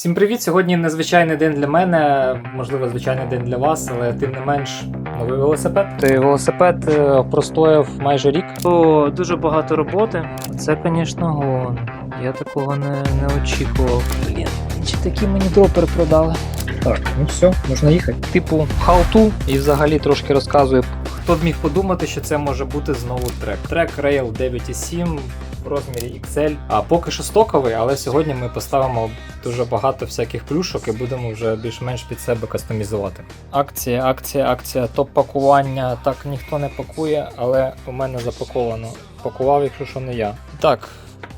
Всім привіт! Сьогодні незвичайний день для мене, можливо, звичайний день для вас, але тим не менш новий велосипед. Ти велосипед е, простояв майже рік. То дуже багато роботи. Це, звісно, гон. Я такого не, не очікував. Блін, чи такі мені дропери продали? Так, ну все, можна їхати. Типу how-to і взагалі трошки розказую. Хто б міг подумати, що це може бути знову трек. Трек Rail 9.7 в розмірі XL. А поки що стоковий, але сьогодні ми поставимо дуже багато всяких плюшок і будемо вже більш-менш під себе кастомізувати. Акція, акція, акція, топ-пакування. Так ніхто не пакує, але у мене запаковано. Пакував, якщо що не я. Так,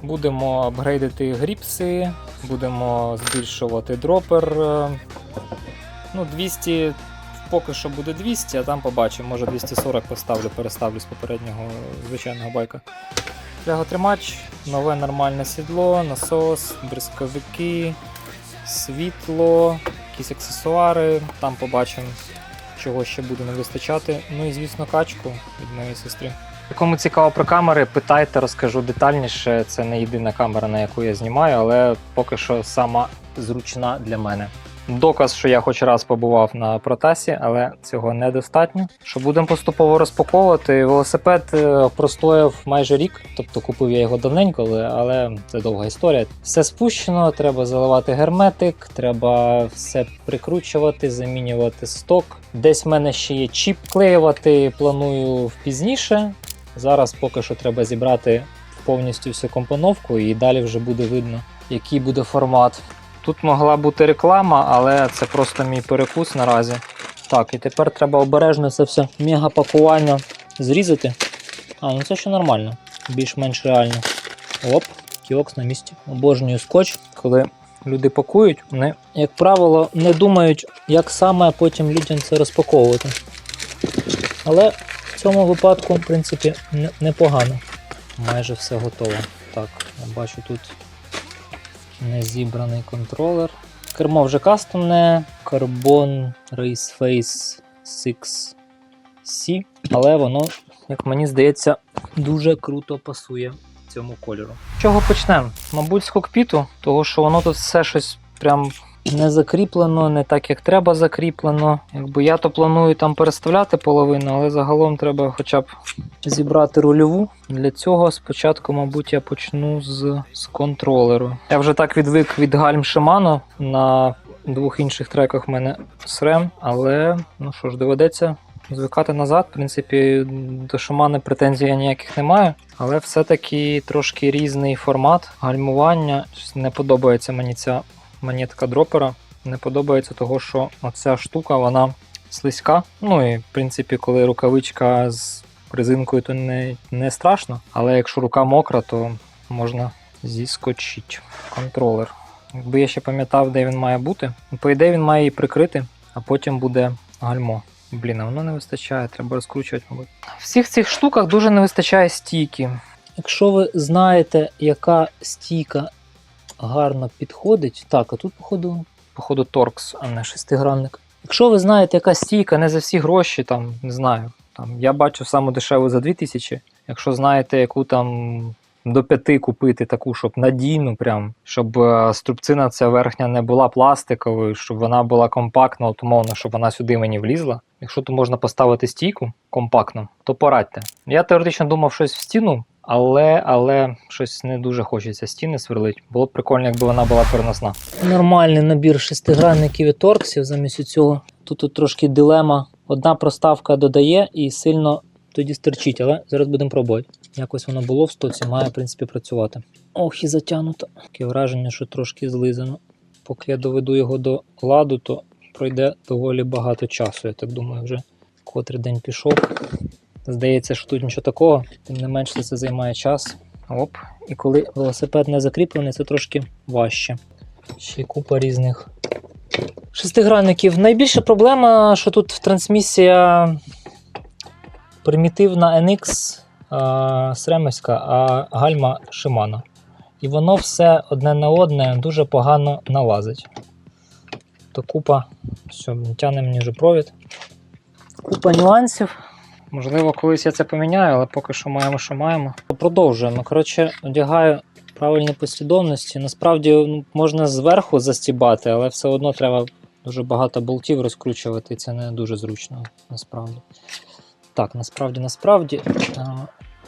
будемо апгрейдити гріпси, будемо збільшувати дропер. Ну, 200 поки що буде 200, а там побачимо, може 240 поставлю, переставлю з попереднього звичайного байка. Фляготримач, нове нормальне сідло, насос, бризковики, світло, якісь аксесуари, там побачимо, чого ще буде не вистачати. Ну і звісно, качку від моєї сестри. Кому цікаво про камери, питайте, розкажу детальніше. Це не єдина камера, на яку я знімаю, але поки що сама зручна для мене. Доказ, що я хоч раз побував на протасі, але цього недостатньо. Що будемо поступово розпаковувати. Велосипед е, простояв майже рік, тобто купив я його давненько, але, це довга історія. Все спущено, треба заливати герметик, треба все прикручувати, замінювати сток. Десь в мене ще є чіп клеювати, планую пізніше. Зараз поки що треба зібрати повністю всю компоновку, і далі вже буде видно, який буде формат. Тут могла бути реклама, але це просто мій перекус наразі. Так, і тепер треба обережно це все мегапакування зрізати. А, ну це ще нормально, більш-менш реально. Оп, кіокс на місці. Обожнюю скотч, коли люди пакують, вони, як правило, не думають, як саме потім людям це розпаковувати. Але в цьому випадку, в принципі, непогано. Майже все готово. Так, я бачу тут не зібраний контролер. Кермо вже кастомне, Carbon Race Face 6C, але воно, як мені здається, дуже круто пасує цьому кольору. Чого почнемо? Мабуть, з кокпіту, того що воно тут все щось прям не закріплено, не так як треба закріплено. Якби я то планую там переставляти половину, але загалом треба хоча б зібрати рульову. Для цього спочатку, мабуть, я почну з, з контролеру. Я вже так відвик від гальм Shimano на двох інших треках в мене SRAM, але ну що ж, доведеться звикати назад. В принципі, до Shimano претензій я ніяких не маю, але все-таки трошки різний формат гальмування. Не подобається мені ця монетка дропера. Не подобається того, що оця штука вона слизька. Ну і в принципі, коли рукавичка з резинкою, то не, не страшно. Але якщо рука мокра, то можна зіскочити. Контролер. Якби я ще пам'ятав, де він має бути. Ну, По ідеї він має її прикрити, а потім буде гальмо. Блін, а воно не вистачає, треба розкручувати, мабуть. Всіх цих штуках дуже не вистачає стійки. Якщо ви знаєте, яка стійка гарно підходить. Так, а тут, походу, походу, торкс, а не шестигранник. Якщо ви знаєте, яка стійка не за всі гроші, там, не знаю. Там, я бачу саму дешеву за 2000. Якщо знаєте, яку там до п'яти купити таку, щоб надійну, прям, щоб е, струбцина ця верхня не була пластиковою, щоб вона була компактна, от умовно, щоб вона сюди мені влізла. Якщо тут можна поставити стійку компактно, то порадьте. Я теоретично думав щось в стіну, але, але щось не дуже хочеться стіни сверлить. Було б прикольно, якби вона була переносна. Нормальний набір шестигранників і торксів замість цього. Тут, тут трошки дилема. Одна проставка додає і сильно тоді стерчить, але зараз будемо пробувати. Якось воно було в стоці, має в принципі працювати. Ох, і затягнуто. Таке враження, що трошки злизано. Поки я доведу його до ладу, то пройде доволі багато часу, я так думаю, вже котрий день пішов. Здається, що тут нічого такого, тим не менше це займає час. Оп. І коли велосипед не закріплений, це трошки важче. Ще купа різних шестигранників. Найбільша проблема, що тут трансмісія примітивна NX а, а гальма Shimano. І воно все одне на одне дуже погано налазить. То купа, все, тягне мені вже провід. Купа нюансів. Можливо, колись я це поміняю, але поки що маємо, що маємо. Продовжуємо. Коротше, одягаю правильні послідовності. Насправді ну, можна зверху застібати, але все одно треба дуже багато болтів розкручувати, це не дуже зручно насправді. Так, насправді, насправді,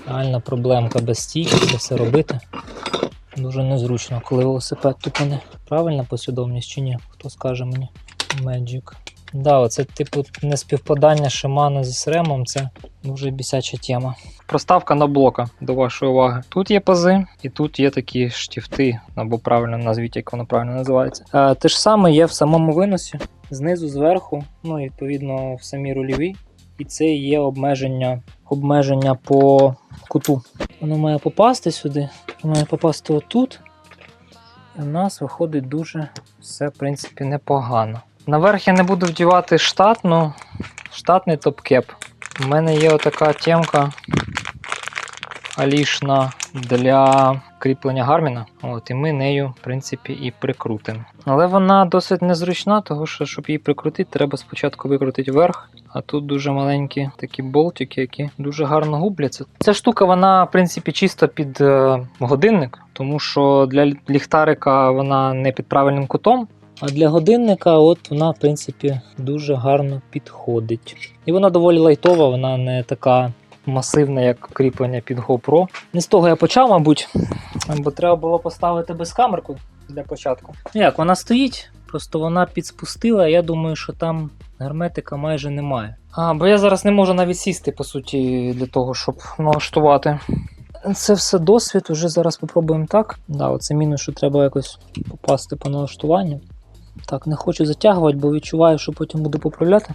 реальна проблемка без стійки це все робити. Дуже незручно, коли велосипед тупане. Правильна послідовність чи ні? Хто скаже мені? Magic. Да, оце типу неспівпадання Шимана зі сремом, це дуже бісяча тема. Проставка на блока до вашої уваги. Тут є пази, і тут є такі штифти, або правильно назвіть, як воно правильно називається. А, те ж саме є в самому виносі, знизу, зверху, ну і відповідно в самій рульовій. І це є обмеження, обмеження по куту. Воно має попасти сюди, воно має попасти отут. І в нас виходить дуже все, в принципі, непогано. Наверх я не буду вдівати штатну, штатний топ-кеп. У мене є отака темка алішна для кріплення гарміна. От, і ми нею, в принципі, і прикрутимо. Але вона досить незручна, тому що, щоб її прикрутити, треба спочатку викрутити вверх. А тут дуже маленькі такі болтики, які дуже гарно губляться. Ця штука, вона, в принципі, чисто під е, годинник, тому що для ліхтарика вона не під правильним кутом. А для годинника, от вона, в принципі, дуже гарно підходить. І вона доволі лайтова, вона не така масивна, як кріплення під GoPro. Не з того я почав, мабуть, бо треба було поставити безкамерку для початку. Як, вона стоїть, просто вона підспустила, я думаю, що там герметика майже немає. А, бо я зараз не можу навіть сісти, по суті, для того, щоб налаштувати. Це все досвід, уже зараз попробуємо так. Да, оце мінус, що треба якось попасти по налаштуванню. Так, не хочу затягувати, бо відчуваю, що потім буду поправляти.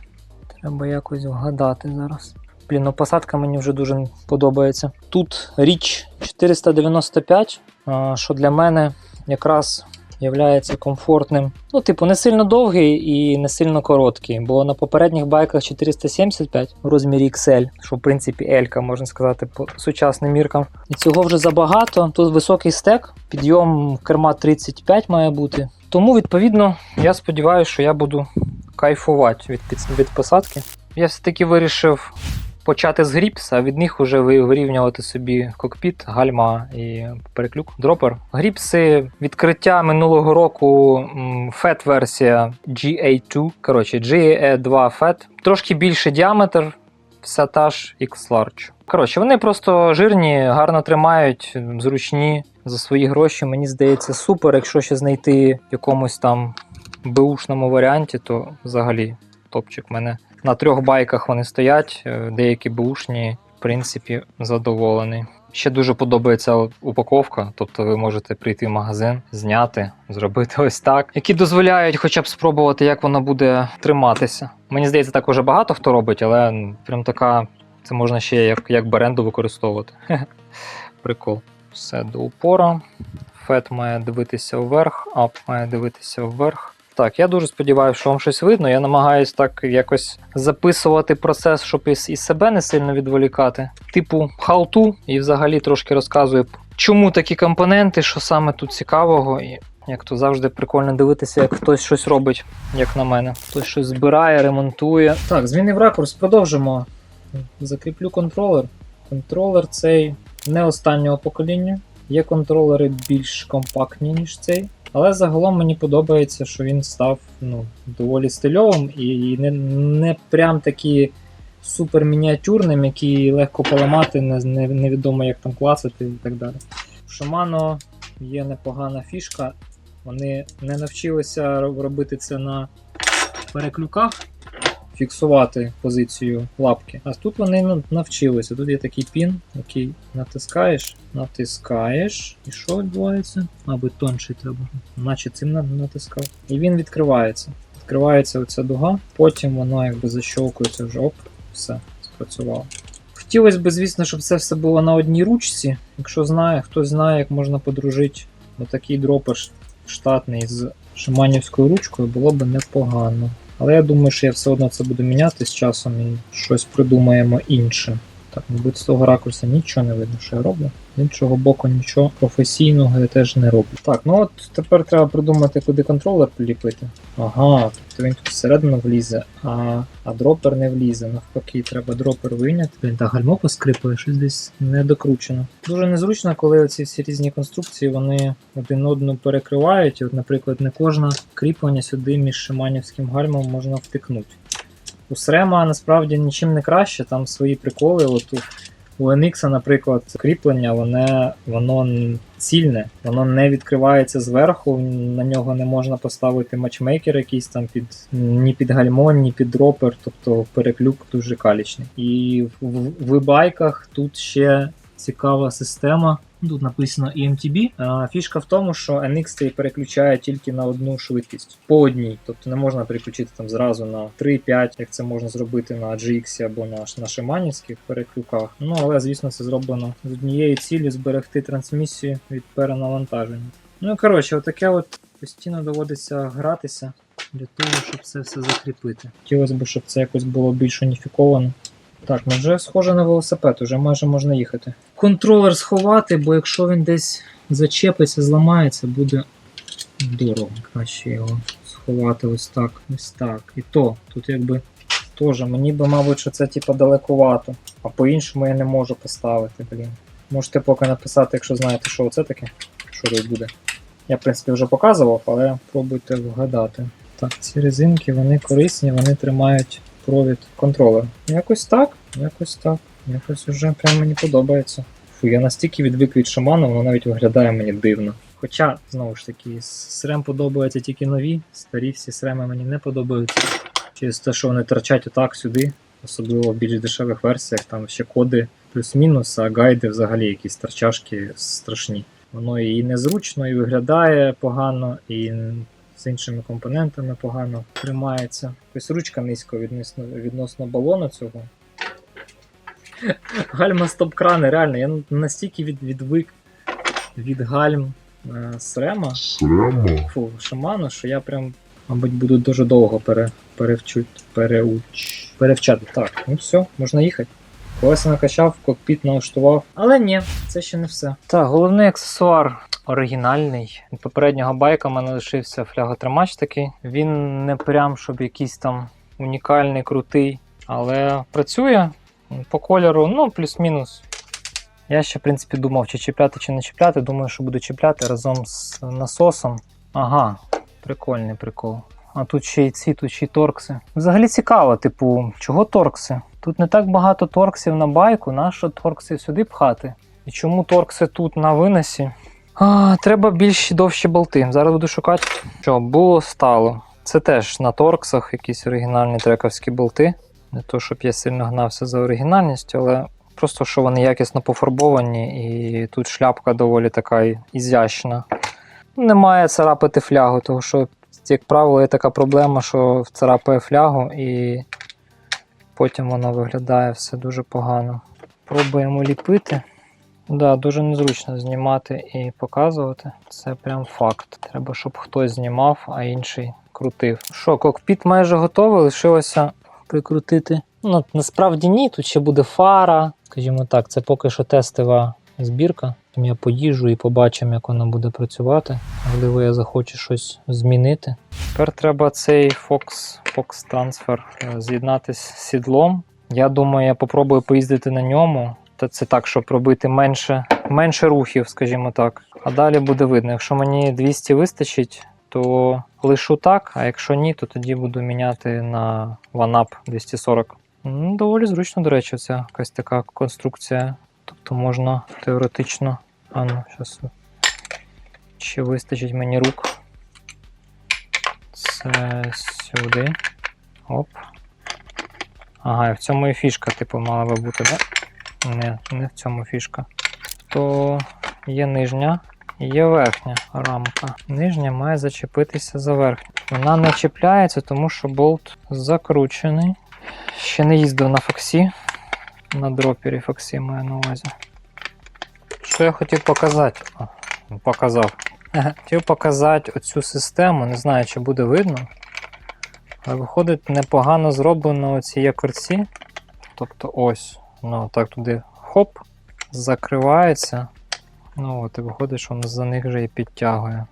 Треба якось вгадати зараз. Блін, ну посадка мені вже дуже подобається. Тут річ 495, що для мене якраз є комфортним. Ну, типу, не сильно довгий і не сильно короткий, бо на попередніх байках 475 в розмірі XL, що в принципі L, можна сказати, по сучасним міркам. І цього вже забагато. Тут високий стек, підйом керма 35 має бути. Тому, відповідно, я сподіваюся, що я буду кайфувати від, від посадки. Я все-таки вирішив почати з гріпс, а від них вже вирівнювати собі кокпіт, гальма і переклюк. Дропер. Гріпси відкриття минулого року м, FAT-версія GA2. Коротше, GA2 FAT. Трошки більший діаметр, вся та ж X-Large. Коротше, вони просто жирні, гарно тримають, зручні за свої гроші. Мені здається, супер. Якщо ще знайти в якомусь там беушному варіанті, то взагалі топчик мене. На трьох байках вони стоять, е, деякі бушні, в принципі, задоволений. Ще дуже подобається упаковка, тобто ви можете прийти в магазин, зняти, зробити ось так, які дозволяють хоча б спробувати, як воно буде триматися. Мені здається, так уже багато хто робить, але прям така, це можна ще як, як беренду використовувати. Прикол. Все до упора. Фет має дивитися вверх, ап має дивитися вверх. Так, я дуже сподіваюся, що вам щось видно. Я намагаюсь так якось записувати процес, щоб із себе не сильно відволікати. Типу халту, і взагалі трошки розказую, чому такі компоненти, що саме тут цікавого. І як то завжди прикольно дивитися, як хтось щось робить, як на мене. Хтось щось збирає, ремонтує. Так, змінив ракурс, продовжимо. Закріплю контролер. Контролер цей не останнього покоління. Є контролери більш компактні, ніж цей. Але загалом мені подобається, що він став ну, доволі стильовим і не, не прям такі супер мініатюрним, які легко поламати, не, не, невідомо як там клацати і так далі. Shimano є непогана фішка. Вони не навчилися робити це на переклюках, фіксувати позицію лапки. А тут вони навчилися. Тут є такий пін, який натискаєш, натискаєш. І що відбувається? Мабуть, тонший треба. Наче цим на- натискав. І він відкривається. Відкривається оця дуга, потім воно якби защовкується вже оп, все, спрацювало. Хотілося б, звісно, щоб це все було на одній ручці. Якщо знає, хтось знає, як можна подружити отакий дропер штатний з шиманівською ручкою, було б непогано. Але я думаю, що я все одно це буду міняти з часом і щось придумаємо інше. Так, мабуть, з того ракурсу нічого не видно, що я роблю. З іншого боку, нічого професійного я теж не роблю. Так, ну от тепер треба придумати, куди контролер приліпити. Ага, тобто він тут всередину влізе, а, а дропер не влізе. Навпаки, треба дропер вийняти. Блін, та гальмо поскрипує, щось десь не докручено. Дуже незручно, коли ці всі різні конструкції вони один одну перекривають. І, от, наприклад, не кожне кріплення сюди між шиманівським гальмом можна втикнути. У Срема насправді нічим не краще, там свої приколи. От у, NX, наприклад, кріплення, воно, воно цільне, воно не відкривається зверху, на нього не можна поставити матчмейкер якийсь там під ні під гальмо, ні під дропер, тобто переклюк дуже калічний. І в, в, в байках тут ще цікава система. Тут написано EMTB. Фішка в тому, що NX цей переключає тільки на одну швидкість по одній. Тобто не можна переключити там зразу на 3-5, як це можна зробити на GX або на, на шиманівських переклюках. Ну але звісно це зроблено з однією цілі зберегти трансмісію від перенавантаження. Ну і коротше, отаке от постійно доводиться гратися для того, щоб це все закріпити. Хотілося б, щоб це якось було більш уніфіковано. Так, ну вже схоже на велосипед, уже майже можна їхати. Контролер сховати, бо якщо він десь зачепиться, зламається, буде дорого. Краще його сховати ось так, ось так. І то, тут якби теж, мені би, мабуть, що це типа далекувато. А по-іншому я не можу поставити, блін. Можете поки написати, якщо знаєте, що це таке, що тут буде. Я, в принципі, вже показував, але пробуйте вгадати. Так, ці резинки, вони корисні, вони тримають провід контролера. Якось так, якось так. Якось уже прям мені подобається. Фу, я настільки відвик від шаману, воно навіть виглядає мені дивно. Хоча, знову ж таки, срем подобаються тільки нові, старі всі среми мені не подобаються. Через те, що вони торчать отак сюди, особливо в більш дешевих версіях, там ще коди плюс-мінус, а гайди взагалі якісь торчашки страшні. Воно і незручно, і виглядає погано, і з іншими компонентами погано тримається. Ось ручка низько відносно, відносно балону цього. Гальма стоп-крани, реально, я настільки від, відвик від гальм е, Срема, Срема. фу, шаману, що я прям, мабуть, буду дуже довго пере, перевчуть, переуч, перевчати. Так, ну все, можна їхати. Колеса накачав, кокпіт налаштував. Але ні, це ще не все. Так, головний аксесуар оригінальний. Від попереднього байка в мене лишився фляготримач такий. Він не прям, щоб якийсь там унікальний, крутий, але працює по кольору, ну, плюс-мінус. Я ще, в принципі, думав, чи чіпляти, чи не чіпляти. Думаю, що буду чіпляти разом з насосом. Ага, прикольний прикол. А тут ще й ці, тут ще й торкси. Взагалі цікаво, типу, чого торкси? Тут не так багато торксів на байку, нащо торкси сюди пхати? І чому торкси тут на виносі? А, треба більш довші болти. Зараз буду шукати. Що, було стало. Це теж на торксах якісь оригінальні трековські болти. Не то, щоб я сильно гнався за оригінальністю, але просто що вони якісно пофарбовані, і тут шляпка доволі така ізящна. Немає царапати флягу, тому що, як правило, є така проблема, що царапає флягу і потім воно виглядає все дуже погано. Пробуємо ліпити. Да, дуже незручно знімати і показувати. Це прям факт. Треба, щоб хтось знімав, а інший крутив. Що, кокпіт майже готовий, лишилося прикрутити. Ну, насправді ні, тут ще буде фара. Скажімо так, це поки що тестова збірка. Потім Я поїжджу і побачимо, як вона буде працювати. Можливо, я захочу щось змінити. Тепер треба цей Fox, Fox Transfer е, з'єднати з сідлом. Я думаю, я попробую поїздити на ньому. Це так, щоб робити менше, менше рухів, скажімо так. А далі буде видно. Якщо мені 200 вистачить, то лишу так, а якщо ні, то тоді буду міняти на OneUp 240. Ну, доволі зручно, до речі, ця якась така конструкція. Тобто можна теоретично. А ну, зараз. Чи вистачить мені рук? Це сюди. Оп. Ага, і в цьому і фішка, типу, мала би бути, так? Да? Не, не в цьому фішка. То є нижня, і є верхня рамка. Нижня має зачепитися за верхню. Вона не чіпляється, тому що болт закручений. Ще не їздив на Фоксі. На дропері Фоксі маю на увазі. Що я хотів показати? О, показав. Хотів показати оцю систему, не знаю, чи буде видно. Але виходить непогано зроблено оці якорці. Тобто ось. Ну, так туди хоп, закривається. Ну от, і виходить, що воно за них вже і підтягує.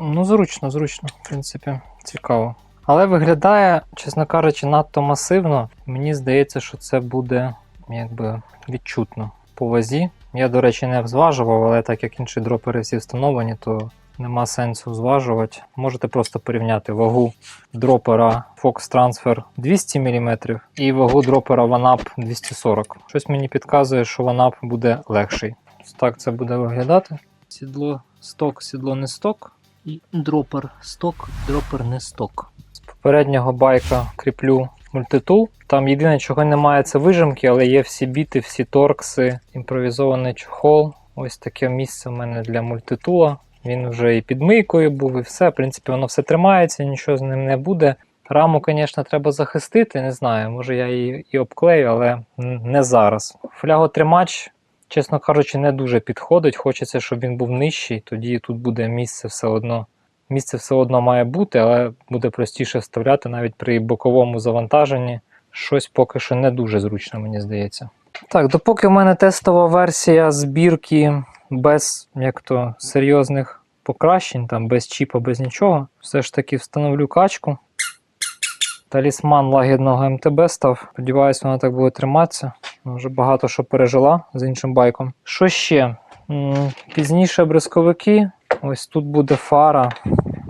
Ну, зручно, зручно, в принципі, цікаво. Але виглядає, чесно кажучи, надто масивно. Мені здається, що це буде якби відчутно по вазі. Я, до речі, не зважував, але так як інші дропери всі встановлені, то нема сенсу зважувати. Можете просто порівняти вагу дропера Fox Transfer 200 мм і вагу дропера OneUp 240. Щось мені підказує, що OneUp буде легший. Так це буде виглядати. Сідло сток, сідло не сток. І дропер сток, дропер не сток. З попереднього байка кріплю мультитул. Там єдине, чого немає, це вижимки, але є всі біти, всі торкси, імпровізований чохол. Ось таке місце в мене для мультитула. Він вже і під мийкою був, і все. В принципі, воно все тримається, нічого з ним не буде. Раму, звісно, треба захистити. Не знаю, може я її і обклею, але не зараз. Фляготримач, чесно кажучи, не дуже підходить. Хочеться, щоб він був нижчий, тоді тут буде місце все одно. Місце все одно має бути, але буде простіше вставляти навіть при боковому завантаженні. Щось поки що не дуже зручно, мені здається. Так, допоки в мене тестова версія збірки без як то серйозних покращень, там без чіпа, без нічого, все ж таки встановлю качку. Талісман лагідного МТБ став. Сподіваюсь, вона так буде триматися. Вже багато що пережила з іншим байком. Що ще? Пізніше бризковики. Ось тут буде фара.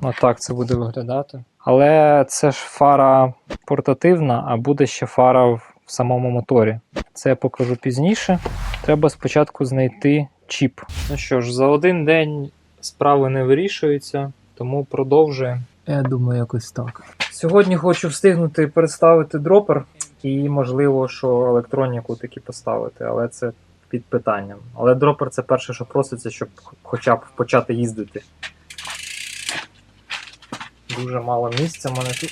Отак це буде виглядати. Але це ж фара портативна, а буде ще фара в самому моторі. Це я покажу пізніше. Треба спочатку знайти чіп. Ну що ж, за один день справи не вирішуються, тому продовжуємо. Я думаю, якось так. Сьогодні хочу встигнути представити дропер і, можливо, що електроніку таки поставити, але це під питанням. Але дропер це перше, що проситься, щоб хоча б почати їздити. Дуже мало місця в мене тут.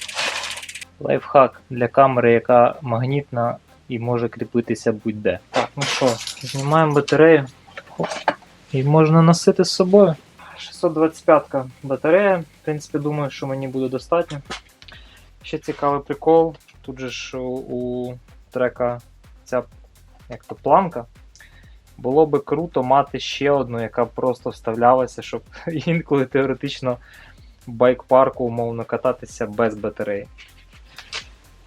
Лайфхак для камери, яка магнітна і може кріпитися будь-де. Так, ну що, знімаємо батарею. І можна носити з собою. 625-ка батарея. В принципі, думаю, що мені буде достатньо. Ще цікавий прикол. Тут же ж у, у трека ця як то планка. Було би круто мати ще одну, яка просто вставлялася, щоб інколи теоретично в байк-парку умовно кататися без батареї.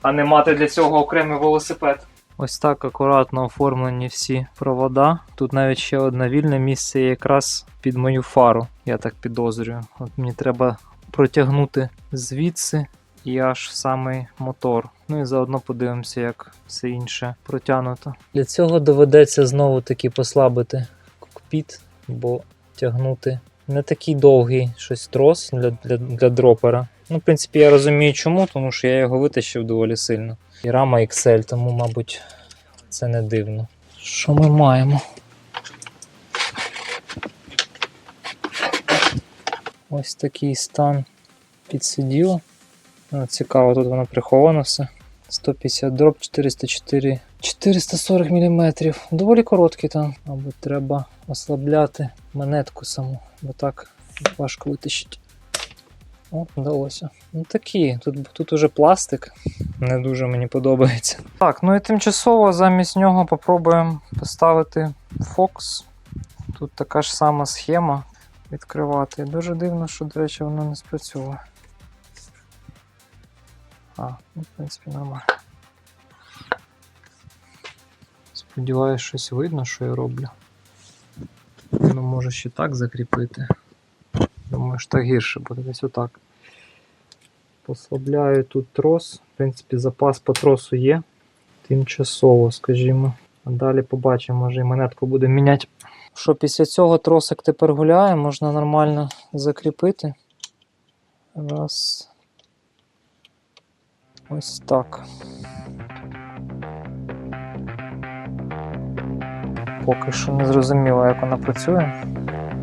А не мати для цього окремий велосипед. Ось так акуратно оформлені всі провода. Тут навіть ще одне вільне місце якраз під мою фару, я так підозрюю. От мені треба протягнути звідси і аж самий мотор. Ну і заодно подивимося, як все інше протягнуто. Для цього доведеться знову таки послабити кокпіт, бо тягнути не такий довгий щось трос для, для, для дропера. Ну, в принципі, я розумію чому, тому що я його витащив доволі сильно. І рама XL, тому, мабуть, це не дивно. Що ми маємо? Ось такий стан підсиділо. Ну, цікаво, тут воно приховано все. 150 дроб, 404, 440 мм. Доволі короткий там. Мабуть, треба ослабляти монетку саму, бо так важко витащити. О, вдалося. Ну такі, тут, тут уже пластик. Не дуже мені подобається. Так, ну і тимчасово замість нього попробуємо поставити Fox. Тут така ж сама схема відкривати. Дуже дивно, що, до речі, воно не спрацьовує. А, ну, в принципі, нормально. Сподіваюсь, щось видно, що я роблю. Ну, може ще так закріпити. Думаю, що гірше буде десь отак. Послабляю тут трос. В принципі, запас по тросу є. Тимчасово, скажімо. А далі побачимо, може і монетку буде міняти. Що після цього тросик тепер гуляє, можна нормально закріпити. Раз. Ось так. Поки що не зрозуміло, як вона працює.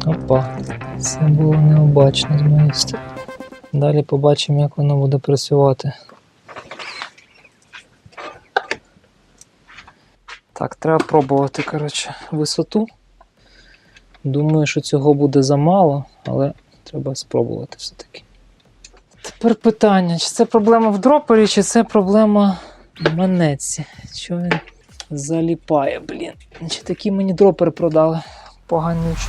Опа, це було необачно з моєї сторони. Далі побачимо, як воно буде працювати. Так, треба пробувати, коротше, висоту. Думаю, що цього буде замало, але треба спробувати все-таки. Тепер питання, чи це проблема в дропері, чи це проблема в манетці. Що він заліпає, блін. Чи такі мені дропер продали? Поганючі.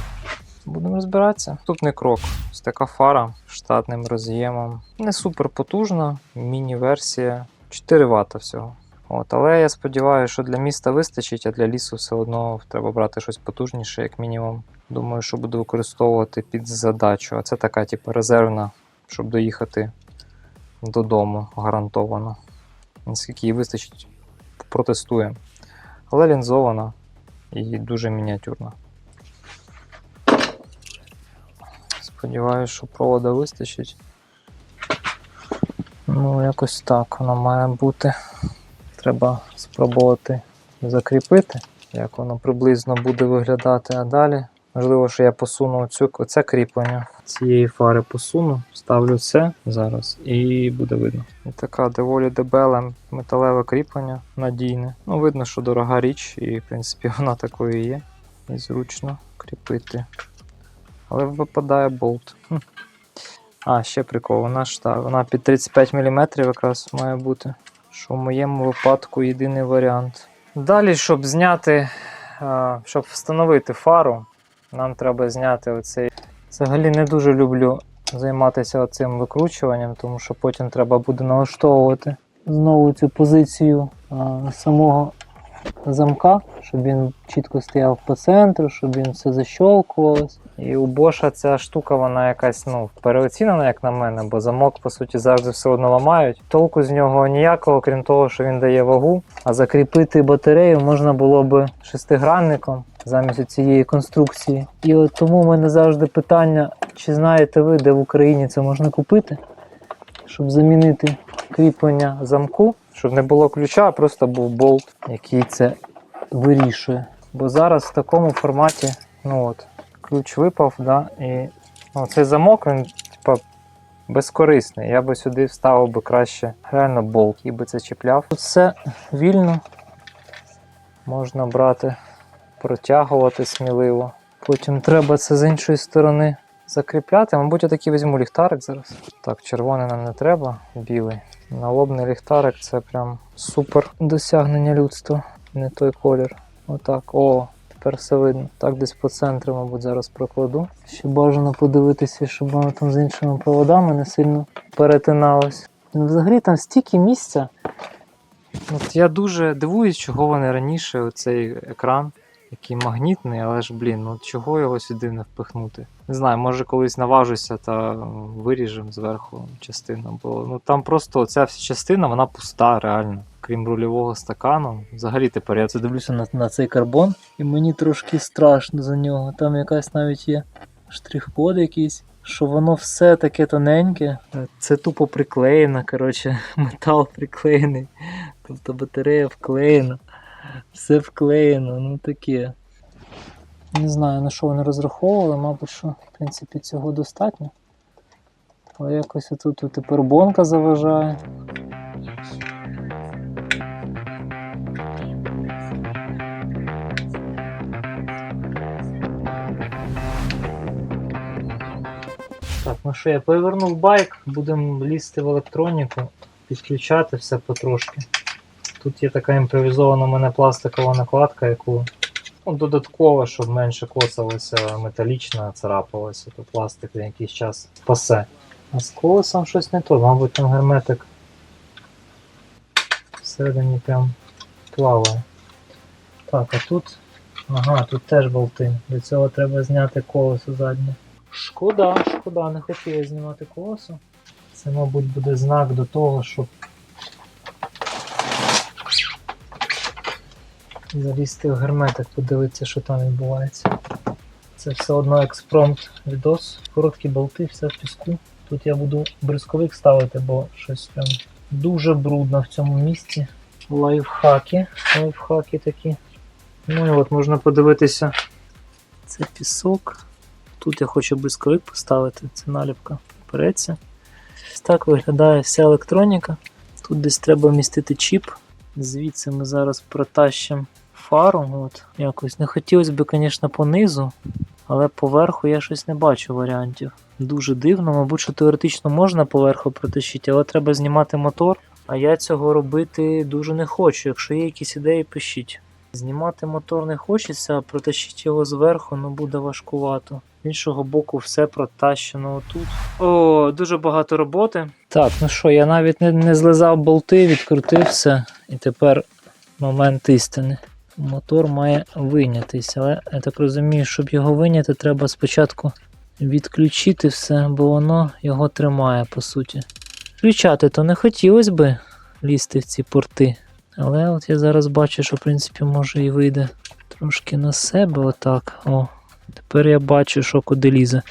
Будемо розбиратися. Наступний крок. Ось така фара з штатним роз'ємом. Не супер потужна, міні-версія. 4 Вт всього. От, але я сподіваюся, що для міста вистачить, а для лісу все одно треба брати щось потужніше, як мінімум. Думаю, що буду використовувати під задачу. А це така, типу, резервна, щоб доїхати додому гарантовано. Наскільки їй вистачить, протестуємо. Але лінзована і дуже мініатюрна. Сподіваюся, що провода вистачить. Ну, якось так воно має бути. Треба спробувати закріпити, як воно приблизно буде виглядати, а далі. Можливо, що я посуну цю, оце кріплення цієї фари посуну, ставлю це зараз і буде видно. І така доволі дебеле металеве кріплення, надійне. Ну, видно, що дорога річ, і в принципі вона такою є. І зручно кріпити. Але випадає болт. А, ще прикол, вона ж та, вона під 35 мм якраз має бути. Що в моєму випадку єдиний варіант. Далі, щоб зняти, щоб встановити фару, нам треба зняти оцей. Взагалі не дуже люблю займатися цим викручуванням, тому що потім треба буде налаштовувати знову цю позицію самого замка, щоб він чітко стояв по центру, щоб він все защолкувалось. І у Боша ця штука, вона якась ну, переоцінена, як на мене, бо замок, по суті, завжди все одно ламають. Толку з нього ніякого, крім того, що він дає вагу. А закріпити батарею можна було би шестигранником замість цієї конструкції. І от тому в мене завжди питання, чи знаєте ви, де в Україні це можна купити, щоб замінити кріплення замку, щоб не було ключа, а просто був болт, який це вирішує. Бо зараз в такому форматі, ну от, ключ випав, да, і ну, цей замок, він типа безкорисний. Я би сюди вставив би краще реально болт, і би це чіпляв. Тут все вільно. Можна брати, протягувати сміливо. Потім треба це з іншої сторони закріпляти. Мабуть, я такий візьму ліхтарик зараз. Так, червоний нам не треба, білий. Налобний ліхтарик це прям супер досягнення людства. Не той колір. Отак. О, тепер все видно. Так, десь по центру, мабуть, зараз прокладу. Ще бажано подивитися, щоб воно там з іншими проводами не сильно перетиналось. Ну, взагалі там стільки місця. От я дуже дивуюсь, чого вони раніше оцей екран, який магнітний, але ж, блін, ну чого його сюди не впихнути? Не знаю, може колись наважуся та виріжемо зверху частину, бо ну там просто ця вся частина, вона пуста, реально. Крім рульового стакану. Взагалі тепер я це дивлюся на, на цей карбон, і мені трошки страшно за нього. Там якась навіть є штрих-код якийсь. Що воно все таке тоненьке, це тупо приклеєно, коротше, метал приклеєний. Тобто батарея вклеєна, все вклеєно, ну таке. Не знаю, на що вони розраховували, мабуть, що в принципі цього достатньо. Але якось отут от тепер бонка заважає. Так, ну що, я повернув байк, будемо лізти в електроніку, підключати все потрошки. Тут є така імпровізована у мене пластикова накладка, яку ну, додатково, щоб менше коцалося, металічна царапалося, то пластик на якийсь час спасе. А з колесом щось не то, мабуть, там герметик всередині прям плаває. Так, а тут. Ага, тут теж болти. До цього треба зняти колесо заднє. Шкода, шкода, не хотів я знімати колесо. Це, мабуть, буде знак до того, щоб залізти в герметик, подивитися, що там відбувається. Це все одно експромт відос. Короткі болти, все в піску. Тут я буду бризковик ставити, бо щось прям дуже брудно в цьому місці. Лайфхаки. Лайфхаки такі. Ну і от можна подивитися. Це пісок. Тут я хочу бризковик поставити, це наліпка береться. Ось так виглядає вся електроніка. Тут десь треба вмістити чіп. Звідси ми зараз протащимо фару. От. Якось не хотілося б, звісно, понизу, але поверху я щось не бачу варіантів. Дуже дивно, мабуть, що теоретично можна поверху протащити, але треба знімати мотор. А я цього робити дуже не хочу. Якщо є якісь ідеї, пишіть. Знімати мотор не хочеться, а протащити його зверху ну, буде важкувато. З іншого боку, все протащено отут. О, дуже багато роботи. Так, ну що, я навіть не, не злизав болти, відкрутив все, і тепер момент істини. Мотор має вийнятися, але я так розумію, щоб його виняти, треба спочатку відключити все, бо воно його тримає, по суті. Включати то не хотілося би лізти в ці порти. Але от я зараз бачу, що в принципі може і вийде трошки на себе отак. О, тепер я бачу, що куди лізе.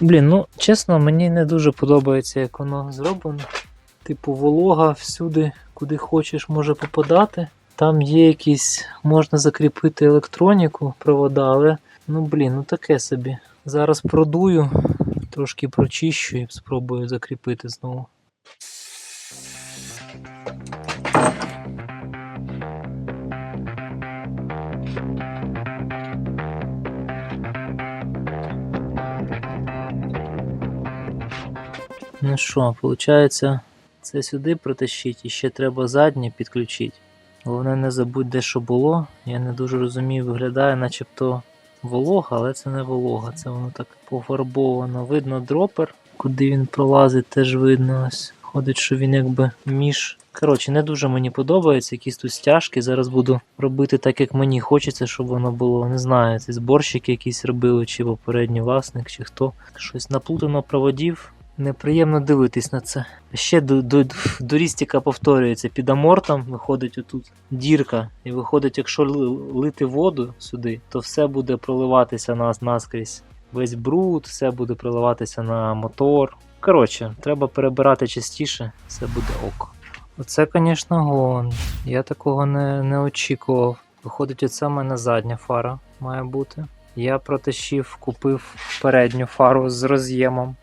Блін, ну чесно, мені не дуже подобається, як воно зроблено. Типу, волога всюди, куди хочеш, може попадати. Там є якісь, можна закріпити електроніку, провода, але ну блін, ну таке собі. Зараз продую, трошки прочищу і спробую закріпити знову. Ну що, виходить, це сюди протащить і ще треба заднє підключити. Головне не забудь, де що було. Я не дуже розумію, виглядає начебто волога, але це не волога, це воно так пофарбовано. Видно дропер, куди він пролазить, теж видно. Ось. Ходить, що він якби між. Коротше, не дуже мені подобається, якісь тут стяжки. Зараз буду робити так, як мені хочеться, щоб воно було. Не знаю, це зборщики якісь робили, чи попередній власник, чи хто. Щось наплутано проводів. Неприємно дивитись на це. Ще до, до, дорістіка повторюється. Під амортом виходить отут дірка. І виходить, якщо лити воду сюди, то все буде проливатися нас наскрізь. Весь бруд, все буде проливатися на мотор. Коротше, треба перебирати частіше, все буде ок. Оце, звісно, гон. Я такого не, не очікував. Виходить, оце в мене задня фара має бути. Я протащив, купив передню фару з роз'ємом.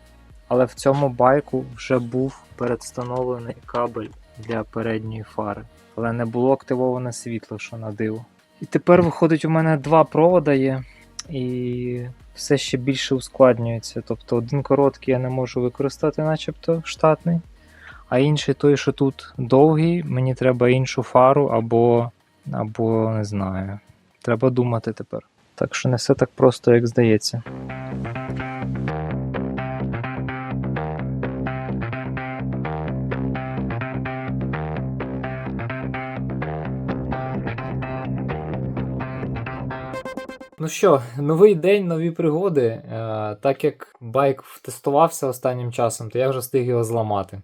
Але в цьому байку вже був передвстановлений кабель для передньої фари. Але не було активоване світло, що на диво. І тепер виходить, у мене два провода є, і все ще більше ускладнюється. Тобто один короткий я не можу використати, начебто штатний, а інший той, що тут довгий, мені треба іншу фару або, або не знаю. Треба думати тепер. Так що не все так просто, як здається. Ну що, новий день, нові пригоди. Е, так як байк тестувався останнім часом, то я вже встиг його зламати.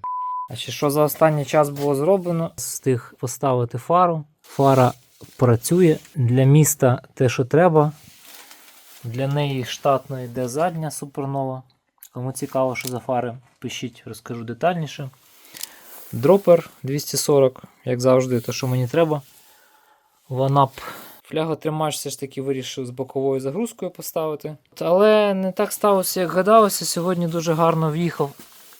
А ще що за останній час було зроблено? Встиг поставити фару. Фара працює для міста те, що треба. Для неї штатно йде задня супернова. Кому цікаво, що за фари, пишіть, розкажу детальніше. Дропер 240, як завжди, то що мені треба. Ванап. Фляготримач все ж таки вирішив з боковою загрузкою поставити. Але не так сталося, як гадалося. Сьогодні дуже гарно в'їхав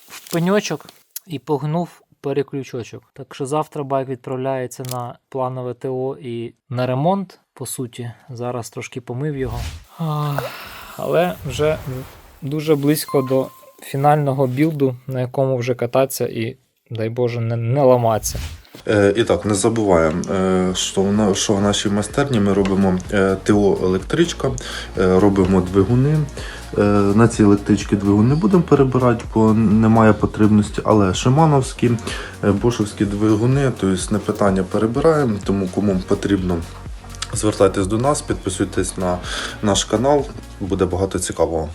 в пеньочок і погнув переключочок. Так що завтра байк відправляється на планове ТО і на ремонт, по суті. Зараз трошки помив його. Але вже дуже близько до фінального білду, на якому вже кататися і, дай Боже, не, не ламатися. Е, І так, не забуваємо, е, що в що в нашій майстерні ми робимо е, ТО електричка, робимо двигуни. На ці електрички двигун не будемо перебирати, бо немає потрібності, але шимановські, бошовські двигуни, тобто не питання перебираємо, тому кому потрібно. Звертайтесь до нас, підписуйтесь на наш канал, буде багато цікавого.